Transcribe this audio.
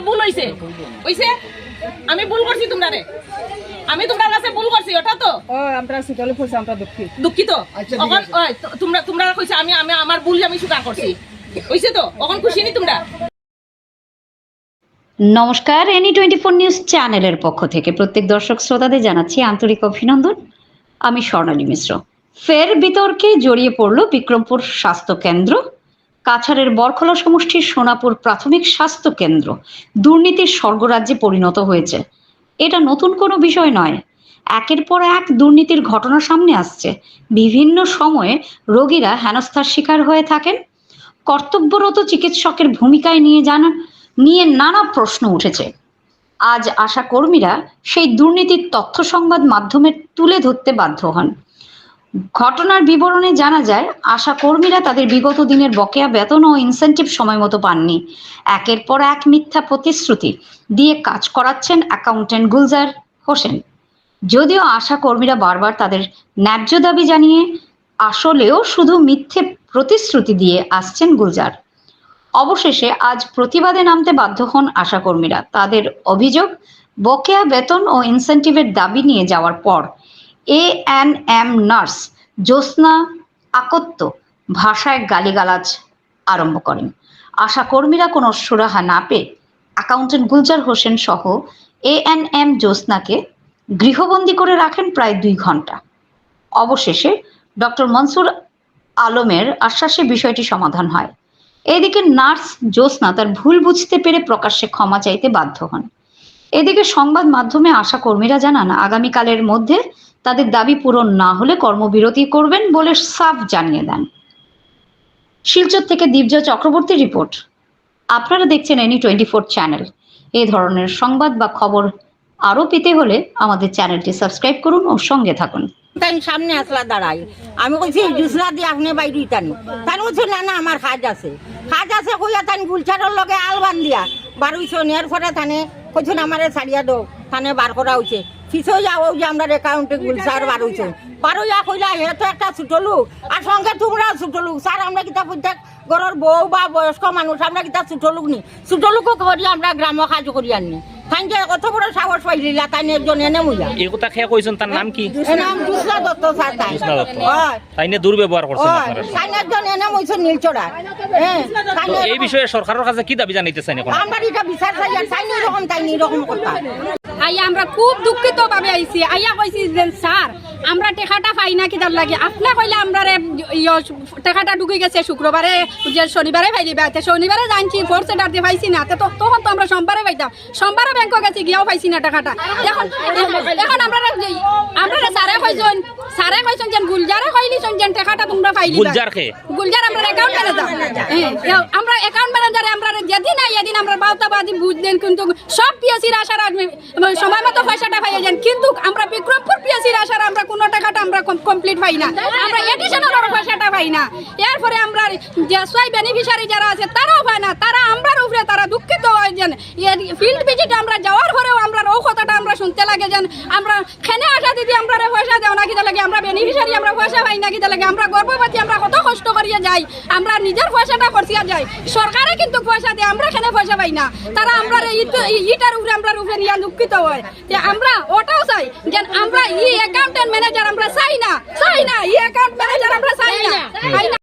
আমার ভুল হইছে। হইছে? আমি ভুল করছি তোমরা রে আমি তোমার কাছে ভুল করছি ওটা তো? ও আমরা পড়ছি আমরা দুঃখিত। দুঃখিত? তো- তোমরা তোমরা কইছে আমি আমি আমার ভুল আমি স্বীকার করছি। হইছে তো? এখন খুশি নি তোমরা? নমস্কার এনি টোয়েন্টি ফোর নিউজ চ্যানেলের পক্ষ থেকে প্রত্যেক দর্শক শ্রোতাদের জানাচ্ছি আন্তরিক অভিনন্দন। আমি স্বর্ণালী মিশ্র। ফের বিতর্কে জড়িয়ে পড়ল বিক্রমপুর স্বাস্থ্য কেন্দ্র। কাছাড়ের বরখলা সমষ্টির সোনাপুর প্রাথমিক স্বাস্থ্য কেন্দ্র। দুর্নীতির স্বর্গরাজ্যে পরিণত হয়েছে। এটা নতুন কোনো বিষয় নয়। একের পর এক দুর্নীতির ঘটনা সামনে আসছে। বিভিন্ন সময়ে রোগীরা হেনস্থার শিকার হয়ে থাকেন। কর্তব্যরত চিকিৎসকের ভূমিকায় নিয়ে জানা নিয়ে নানা প্রশ্ন উঠেছে। আজ আশা কর্মীরা সেই দুর্নীতির তথ্য সংবাদ মাধ্যমে তুলে ধরতে বাধ্য হন। ঘটনার বিবরণে জানা যায়, আশা কর্মীরা তাদের বিগত দিনের বকেয়া বেতন ও ইনসেন্টিভ সময় মতো পাননি। একের পর এক মিথ্যা প্রতিশ্রুতি দিয়ে কাজ করাচ্ছেন অ্যাকাউন্টেন্ট গুলজার হোসেন। যদিও আশা কর্মীরা বারবার তাদের ন্যায্য দাবি জানিয়ে, আসলেও শুধু মিথ্যে প্রতিশ্রুতি দিয়ে আসছেন গুলজার। অবশেষে আজ প্রতিবাদে নামতে বাধ্য হন আশাকর্মীরা তাদের অভিযোগ, বকেয়া বেতন ও ইনসেন্টিভের দাবি নিয়ে যাওয়ার পর A N M nurse Jyotsna আকত্ত ভাষায় গালিগালাজ আরম্ভ করেন। আশাকর্মীরা কোনো সুরাহা না পেয়ে অ্যাকাউন্টেন্ট গুলজার হোসেন সহ এ এন এম জ্যোৎস্নাকে গৃহবন্দী করে রাখেন প্রায় দুই ঘণ্টা। অবশেষে ডক্টর মনসুর আলমের আশ্বাসে বিষয়টি সমাধান হয়। এদিকে নার্স জ্যোৎস্না তার ভুল বুঝতে পেরে প্রকাশ্যে ক্ষমা চাইতে বাধ্য হন। এদিকে সংবাদ মাধ্যমে আশা কর্মীরা জানান, আগামীকালের মধ্যে তাদের দাবি পূরণ না হলে কর্মবিরতি করবেন বলে সাফ জানিয়ে দেন। শিলচর থেকে দিব্য চক্রবর্তী রিপোর্ট। আপনারা দেখছেন এনি টোয়েন্টি ফোর চ্যানেল। এই ধরনের সংবাদ বা খবর আরও পেতে হলে আমাদের চ্যানেলটি সাবস্ক্রাইব করুন ও সঙ্গে থাকুন। তাই সামনে আসলা দাঁড়াই। আমি কইছি, জুসরা দিয়ে আপনি বাইরে ইতানি। তাই বলছি, না না, আমার কাজ আছে। কাজ আছে কইয়া তাই গুলছাড়ের লগে আলবান দিয়া বারুইছ নেয়ার পরে থানে কইছেন আমারে ছাড়িয়া দো থানে বার করা হয়েছে ফিসও যাও যে আমরা অ্যাকাউন্টে গুলছাড় বার হয়েছে বারোইয়া কইলা হে তো একটা ছোট লোক। আর সঙ্গে তোমরা ছোট লোক। স্যার আমরা কিতা প্রত্যেক ঘরের বউ বা বয়স্ক মানুষ আমরা কিতা ছোট লোক নি। ছোট লোকও করি আমরা গ্রাম কাজ করি আনি তাই যে অত বড় সাহস পাইলিলা তাই একজন এনে মুইয়া এই কথা খেয়ে কইছেন তার নাম কি? নাম জুসরা দত্ত স্যার তাই। তাই নিয়ে দুর্ব্যবহার করছেন আপনারা? সাইনার এনে মইছে নীলচড়া এই বিষয়ে সরকারের কাছে কি দাবি জানাইতেছেন এখন? আমরা এটা বিচার চাই আর সাইনি রকম তাই রকম কথা। আইয়া আমরা খুব দুঃখিত ভাবে আইছি। আইয়া কইছি যে স্যার আমরা টেকাটা পাই না কিতাব লাগে। আপনি কইলে আমরা রে টেকাটা ঢুকে গেছে শুক্রবারে যে শনিবারে পাইলি বেড়াতে শনিবারে জানছি ফোর সেটার দিয়ে পাইছি না। তো তখন তো আমরা সোমবারে পাইতাম। সোমবারে ব্যাংক গেছি গিয়েও পাইছি না টাকাটা। এখন এখন আমরা আমরা স্যারে কইছেন স্যারে কইছেন যে গুলজারে কইলিছেন যে টাকাটা তোমরা পাইলি গুলজার কে? গুলজার আমরা অ্যাকাউন্ট ম্যানেজার হ্যাঁ, আমরা অ্যাকাউন্ট ম্যানেজারে আমরা যেদিন আই এদিন আমরা বাউতাবাদি বুঝলেন কিন্তু সব পিএসির আসার সময় মতো পয়সাটা পাইয়ে যান। কিন্তু আমরা বিক্রমপুর পিএসির আসার আমরা কোনো টাকাটা আমরা কমপ্লিট পাই না। আমরা এডিশনাল পয়সাটা পাই না। এরপরে আমরা যে সোয়াই বেনিফিশিয়ারি যারা আছে, তারাও পায় না। তারা আমরার উপরে তারা দুঃখিত হয় যেন। ফিল্ড ভিজিটে আমরা যাওয়ার পরেও আমরা ও কথাটা আমরা শুনতে লাগে যেন। আমরা খেনে আসা দিদি, আমরা পয়সা দেও না কিতা লাগে। আমরা বেনিফিশিয়ারি আমরা পয়সা পাই না কিতা লাগে। আমরা গর্ভবতী, আমরা কত কষ্ট করিয়া যাই। আমরা নিজের পয়সাটা খরচিয়া যাই। সরকারে কিন্তু পয়সা দেয়, আমরা খেনে পয়সা পাই না। তারা আমরা ইটার উপরে আমরা উপরে নিয়ে দুঃখিত হয়। যে আমরা ওটাও চাই। যে আমরা ই অ্যাকাউন্টেন্ট ম্যানেজার আমরা চাই না। চাই না ই অ্যাকাউন্ট ম্যানেজার আমরা চাই না।